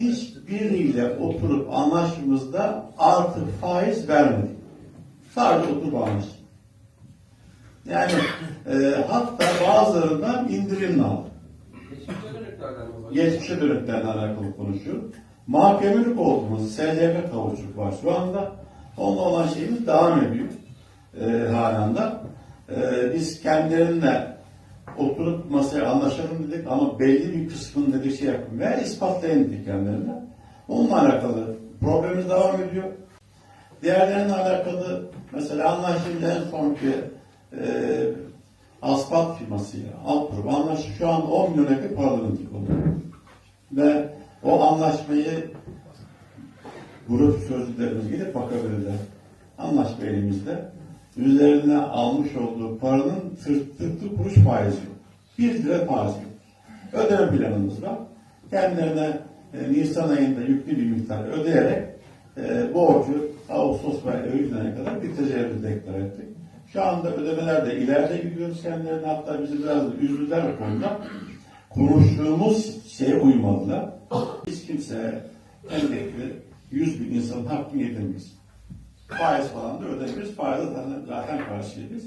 hiçbiriyle oturup anlaşmamızda artık faiz vermedik. Sadece oturup anlaştık. Yani e, hatta bazılarından indirimle aldık. Geçmişe dönüklerle alakalı konuşuyor. Mahkemelik olduğumuz SLK kavuçluk var şu anda. Onunla olan şeyimiz devam ediyor. E, halen de. E, biz kendilerinle oturup masaya anlaşalım dedik ama belli bir kısmını dedik şey yapın ve ispatlayın dedik kendilerine. Onunla alakalı problemimiz devam ediyor. Diğerlerine alakalı mesela anlaştığımız en sonki e, asfalt firmasıyla alt grup anlaştı. Şu an 10 milyon yakın paralarını oluyor. Ve o anlaşmayı grup sözcülerimiz gidip bakabilirler. Anlaşma elimizde. Üzerine almış olduğu paranın tırt tırtı kuruş faizi yok. Bir lira faizi yok. Ödeme planımız var. Kendilerine e, Nisan ayında yüklü bir miktar ödeyerek e, borcu Ağustos ve Eylül ayına kadar biteceğimizi deklar ettik. Şu anda ödemeler de ileride gidiyoruz kendilerine. Hatta bizi biraz da üzdüler bu konuda. Konuştuğumuz şeye uymadılar. Biz kimseye endekli 100 bin insanın hakkını yedirmeyiz. Faiz falan da ödemeyiz. Faize zaten, zaten karşıyız.